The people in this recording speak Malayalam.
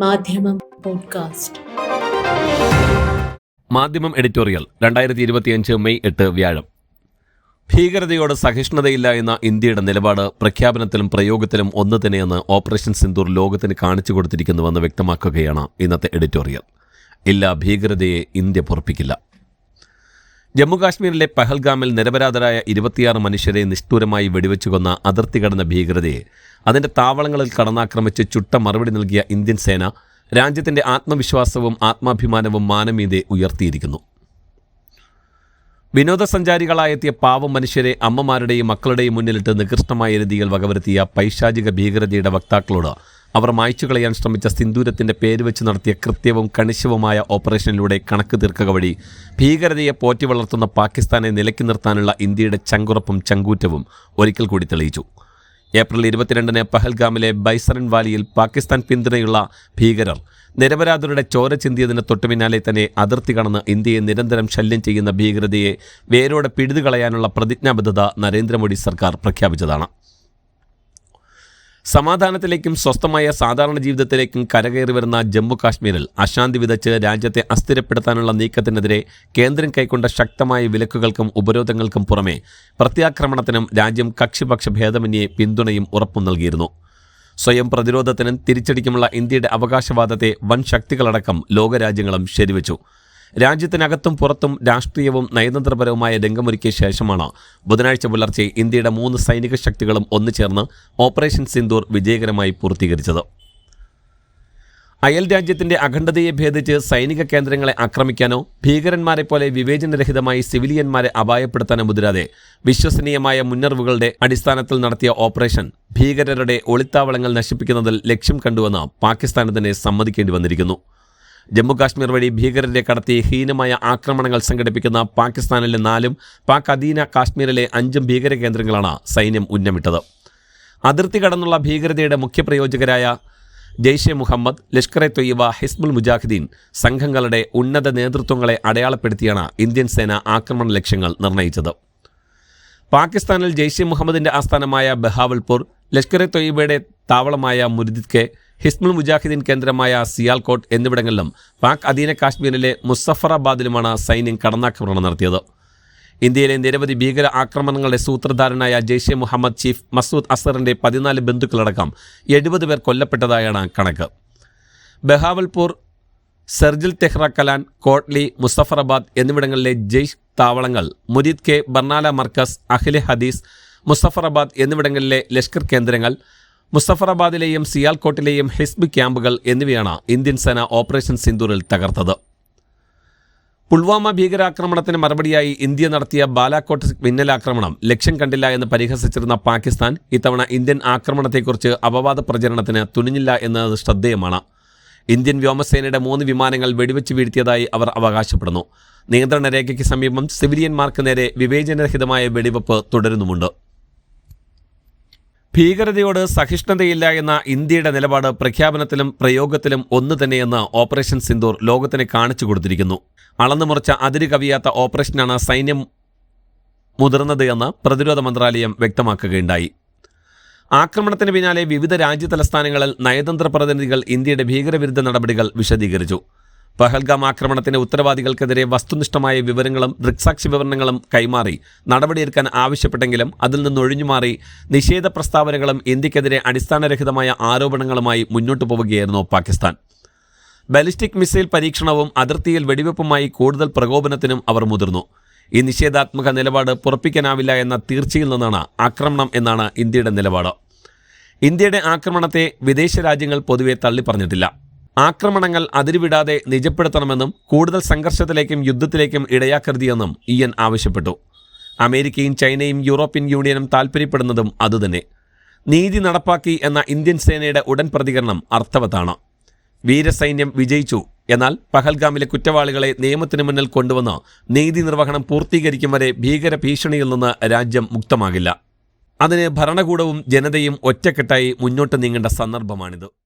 മാധ്യമം പോഡ്കാസ്റ്റ്. മാധ്യമം എഡിറ്റോറിയൽ രണ്ടായിരത്തി ഇരുപത്തിയഞ്ച് മെയ് എട്ട് വ്യാഴം. ഭീകരതയോട് സഹിഷ്ണുതയില്ല എന്ന ഇന്ത്യയുടെ നിലപാട് പ്രഖ്യാപനത്തിലും പ്രയോഗത്തിലും ഒന്ന് തന്നെയെന്ന് ഓപ്പറേഷൻ സിന്ദൂർ ലോകത്തിന് കാണിച്ചു കൊടുത്തിരിക്കുന്നുവെന്ന് വ്യക്തമാക്കുകയാണ് ഇന്നത്തെ എഡിറ്റോറിയൽ. ഇല്ല ഭീകരതയെ ഇന്ത്യ പൊറപ്പിക്കില്ല. ജമ്മുകാശ്മീരിലെ പഹൽഗാമിൽ നിരപരാധരായ ഇരുപത്തിയാറ് മനുഷ്യരെ നിഷ്ഠൂരമായി വെടിവെച്ചു കൊന്ന അതിർത്തി കടന്ന ഭീകരതയെ അതിന്റെ താവളങ്ങളിൽ കടന്നാക്രമിച്ച് ചുട്ട മറുപടി നൽകിയ ഇന്ത്യൻ സേന രാജ്യത്തിന്റെ ആത്മവിശ്വാസവും ആത്മാഭിമാനവും മാനമീതെ ഉയർത്തിയിരിക്കുന്നു. വിനോദസഞ്ചാരികളായെത്തിയ പാവം മനുഷ്യരെ അമ്മമാരുടെയും മക്കളുടെയും മുന്നിലിട്ട് നികൃഷ്ടമായ രീതിയിൽ വകവരുത്തിയ പൈശാചിക ഭീകരതയുടെ വക്താക്കളോട് അവർ മായ്ച്ചു കളയാൻ ശ്രമിച്ച സിന്ദൂരത്തിന്റെ പേര് വെച്ച് നടത്തിയ കൃത്യവും കണിശവുമായ ഓപ്പറേഷനിലൂടെ കണക്ക് തീർക്കുക വഴി ഭീകരതയെ പോറ്റി വളർത്തുന്ന പാകിസ്ഥാനെ നിലയ്ക്ക് നിർത്താനുള്ള ഇന്ത്യയുടെ ചങ്കുറപ്പും ചങ്കൂറ്റവും ഒരിക്കൽ കൂടി തെളിയിച്ചു. ഏപ്രിൽ ഇരുപത്തിരണ്ടിന് പഹൽഗാമിലെ ബൈസറൻ വാലിയിൽ പാകിസ്ഥാൻ പിന്തുണയുള്ള ഭീകരർ നിരപരാധരുടെ ചോര ചിന്തിയതിന് തൊട്ടുപിന്നാലെ തന്നെ അതിർത്തി കടന്ന് ഇന്ത്യയെ നിരന്തരം ശല്യം ചെയ്യുന്ന ഭീകരതയെ വേരോടെ പിഴുതുകളയാനുള്ള പ്രതിജ്ഞാബദ്ധത നരേന്ദ്രമോദി സർക്കാർ പ്രഖ്യാപിച്ചതാണ്. സമാധാനത്തിലേക്കും സ്വസ്ഥമായ സാധാരണ ജീവിതത്തിലേക്കും കരകയറി വരുന്ന ജമ്മു കാശ്മീരിൽ അശാന്തി വിതച്ച് രാജ്യത്തെ അസ്ഥിരപ്പെടുത്താനുള്ള നീക്കത്തിനെതിരെ കേന്ദ്രം കൈക്കൊണ്ട ശക്തമായ വിലക്കുകൾക്കും ഉപരോധങ്ങൾക്കും പുറമെ പ്രത്യാക്രമണത്തിനും രാജ്യം കക്ഷിപക്ഷ ഭേദമന്യേ പിന്തുണയും ഉറപ്പും നൽകിയിരുന്നു. സ്വയം പ്രതിരോധത്തിനും തിരിച്ചടിക്കുമുള്ള ഇന്ത്യയുടെ അവകാശവാദത്തെ വൻ ശക്തികളടക്കം ലോകരാജ്യങ്ങളും ശരിവച്ചു. രാജ്യത്തിനകത്തും പുറത്തും രാഷ്ട്രീയവും നയതന്ത്രപരവുമായ രംഗമൊരുക്കിയ ശേഷമാണ് ബുധനാഴ്ച പുലർച്ചെ ഇന്ത്യയുടെ മൂന്ന് സൈനിക ശക്തികളും ഒന്നുചേർന്ന് ഓപ്പറേഷൻ സിന്ദൂർ വിജയകരമായി പൂർത്തീകരിച്ചത്. അയൽ രാജ്യത്തിന്റെ അഖണ്ഡതയെ ഭേദിച്ച് സൈനിക കേന്ദ്രങ്ങളെ ആക്രമിക്കാനോ ഭീകരന്മാരെ പോലെ വിവേചനരഹിതമായി സിവിലിയന്മാരെ അപായപ്പെടുത്താനോ മുതിരാതെ വിശ്വസനീയമായ മുന്നറിവുകളുടെ അടിസ്ഥാനത്തിൽ നടത്തിയ ഓപ്പറേഷൻ ഭീകരരുടെ ഒളിത്താവളങ്ങൾ നശിപ്പിക്കുന്നതിൽ ലക്ഷ്യം കണ്ടുവെന്ന് പാകിസ്ഥാന് തന്നെ സമ്മതിക്കേണ്ടി വന്നിരിക്കുന്നു. ജമ്മുകാശ്മീർ വഴി ഭീകരരെ കടത്തി ഹീനമായ ആക്രമണങ്ങൾ സംഘടിപ്പിക്കുന്ന പാകിസ്ഥാനിലെ നാലും പാക് അധീന കാശ്മീരിലെ അഞ്ചും ഭീകര കേന്ദ്രങ്ങളാണ് സൈന്യം ഉന്നമിട്ടത്. അതിർത്തി കടന്നുള്ള ഭീകരതയുടെ മുഖ്യപ്രയോജകരായ ജെയ്ഷെ മുഹമ്മദ് ലഷ്കർ എ തൊയ്യബ ഹിസ്ബുൾ മുജാഹിദ്ദീൻ സംഘങ്ങളുടെ ഉന്നത നേതൃത്വങ്ങളെ അടയാളപ്പെടുത്തിയാണ് ഇന്ത്യൻ സേന ആക്രമണ ലക്ഷ്യങ്ങൾ നിർണയിച്ചത്. പാകിസ്ഥാനിൽ ജെയ്ഷെ മുഹമ്മദിന്റെ ആസ്ഥാനമായ ബഹാവൽപൂർ ലഷ്കർ എ തൊയ്യബയുടെ താവളമായ മുരിദിക്കെ ഹിസ്ബുൾ മുജാഹിദീൻ കേന്ദ്രമായ സിയാൽകോട്ട് എന്നിവിടങ്ങളിലും പാക് അധീന കാശ്മീരിലെ മുസഫറാബാദിലുമാണ് സൈന്യം കടന്നാക്രമണം നടത്തിയത്. ഇന്ത്യയിലെ നിരവധി ഭീകര ആക്രമണങ്ങളുടെ സൂത്രധാരനായ ജെയ്ഷെ മുഹമ്മദ് ചീഫ് മസൂദ് അസറിന്റെ പതിനാല് ബന്ധുക്കളടക്കം എഴുപത് പേർ കൊല്ലപ്പെട്ടതായാണ് കണക്ക്. ബഹാവൽപൂർ സെർജിൽ തെഹ്റ കലാൻ കോട്ട്ലി മുസഫറാബാദ് എന്നിവിടങ്ങളിലെ ജെയ്ഷ് താവളങ്ങൾ മുരീദ് കെ ബർണാല മർക്കസ് അഖിലെ ഹദീസ് മുസഫറാബാദ് എന്നിവിടങ്ങളിലെ ലഷ്കർ കേന്ദ്രങ്ങൾ മുസഫറാബാദിലെയും സിയാൽകോട്ടിലെയും ഹിസ്ബ് ക്യാമ്പുകൾ എന്നിവയാണ് ഇന്ത്യൻ സേന ഓപ്പറേഷൻ സിന്ദൂറിൽ തകർത്തത്. പുൽവാമ ഭീകരാക്രമണത്തിന് മറുപടിയായി ഇന്ത്യ നടത്തിയ ബാലാക്കോട്ട് മിന്നലാക്രമണം ലക്ഷ്യം കണ്ടില്ല എന്ന് പരിഹസിച്ചിരുന്ന പാകിസ്ഥാൻ ഇത്തവണ ഇന്ത്യൻ ആക്രമണത്തെക്കുറിച്ച് അപവാദ പ്രചരണത്തിന് തുനിഞ്ഞില്ല എന്നത് ശ്രദ്ധേയമാണ്. ഇന്ത്യൻ വ്യോമസേനയുടെ മൂന്ന് വിമാനങ്ങൾ വെടിവെച്ച് വീഴ്ത്തിയതായി അവർ അവകാശപ്പെടുന്നു. നിയന്ത്രണ രേഖയ്ക്ക് സമീപം സിവിലിയന്മാർക്ക് നേരെ വിവേചനരഹിതമായ വെടിവെപ്പ് തുടരുന്നുമുണ്ട്. ഭീകരതയോട് സഹിഷ്ണുതയില്ല എന്ന ഇന്ത്യയുടെ നിലപാട് പ്രഖ്യാപനത്തിലും പ്രയോഗത്തിലും ഒന്നു തന്നെയെന്ന് ഓപ്പറേഷൻ സിന്ദൂർ ലോകത്തിന് കാണിച്ചു കൊടുത്തിരിക്കുന്നു. അളന്നുമുറിച്ച അതിര് കവിയാത്ത ഓപ്പറേഷനാണ് സൈന്യം മുതിർന്നത് എന്ന് പ്രതിരോധ മന്ത്രാലയം വ്യക്തമാക്കുകയുണ്ടായി. ആക്രമണത്തിന് പിന്നാലെ വിവിധ രാജ്യ തലസ്ഥാനങ്ങളിൽ നയതന്ത്ര പ്രതിനിധികൾ ഇന്ത്യയുടെ ഭീകരവിരുദ്ധ നടപടികൾ വിശദീകരിച്ചു. പഹൽഗാം ആക്രമണത്തിന്റെ ഉത്തരവാദികൾക്കെതിരെ വസ്തുനിഷ്ഠമായ വിവരങ്ങളും ദൃക്സാക്ഷി വിവരണങ്ങളും കൈമാറി നടപടിയെടുക്കാൻ ആവശ്യപ്പെട്ടെങ്കിലും അതിൽ നിന്ന് ഒഴിഞ്ഞുമാറി നിഷേധ പ്രസ്താവനകളും ഇന്ത്യക്കെതിരെ അടിസ്ഥാനരഹിതമായ ആരോപണങ്ങളുമായി മുന്നോട്ടു പോവുകയായിരുന്നു പാകിസ്ഥാൻ. ബാലിസ്റ്റിക് മിസൈൽ പരീക്ഷണവും അതിർത്തിയിൽ വെടിവെപ്പുമായി കൂടുതൽ പ്രകോപനത്തിനും അവർ മുതിർന്നു. ഈ നിഷേധാത്മക നിലപാട് പുറപ്പിക്കാനാവില്ല എന്ന തീർച്ചയിൽ നിന്നാണ് ആക്രമണം എന്നാണ് ഇന്ത്യയുടെ നിലപാട്. ഇന്ത്യയുടെ ആക്രമണത്തെ വിദേശ രാജ്യങ്ങൾ പൊതുവെ തള്ളിപ്പറഞ്ഞിട്ടില്ല. ആക്രമണങ്ങൾ അതിരുവിടാതെ നിജപ്പെടുത്തണമെന്നും കൂടുതൽ സംഘർഷത്തിലേക്കും യുദ്ധത്തിലേക്കും ഇടയാക്കരുതിയെന്നും ഇയൻ ആവശ്യപ്പെട്ടു. അമേരിക്കയും ചൈനയും യൂറോപ്യൻ യൂണിയനും താൽപ്പര്യപ്പെടുന്നതും അതുതന്നെ. നീതി നടപ്പാക്കി എന്ന ഇന്ത്യൻ സേനയുടെ ഉടൻ പ്രതികരണം അർത്ഥവത്താണ്. വീരസൈന്യം വിജയിച്ചു. എന്നാൽ പഹൽഗാമിലെ കുറ്റവാളികളെ നിയമത്തിന് മുന്നിൽ കൊണ്ടുവന്ന് നീതി നിർവഹണം പൂർത്തീകരിക്കും വരെ ഭീകര ഭീഷണിയിൽ നിന്ന് രാജ്യം മുക്തമാകില്ല. അതിന് ഭരണകൂടവും ജനതയും ഒറ്റക്കെട്ടായി മുന്നോട്ട് നീങ്ങേണ്ട സന്ദർഭമാണിത്.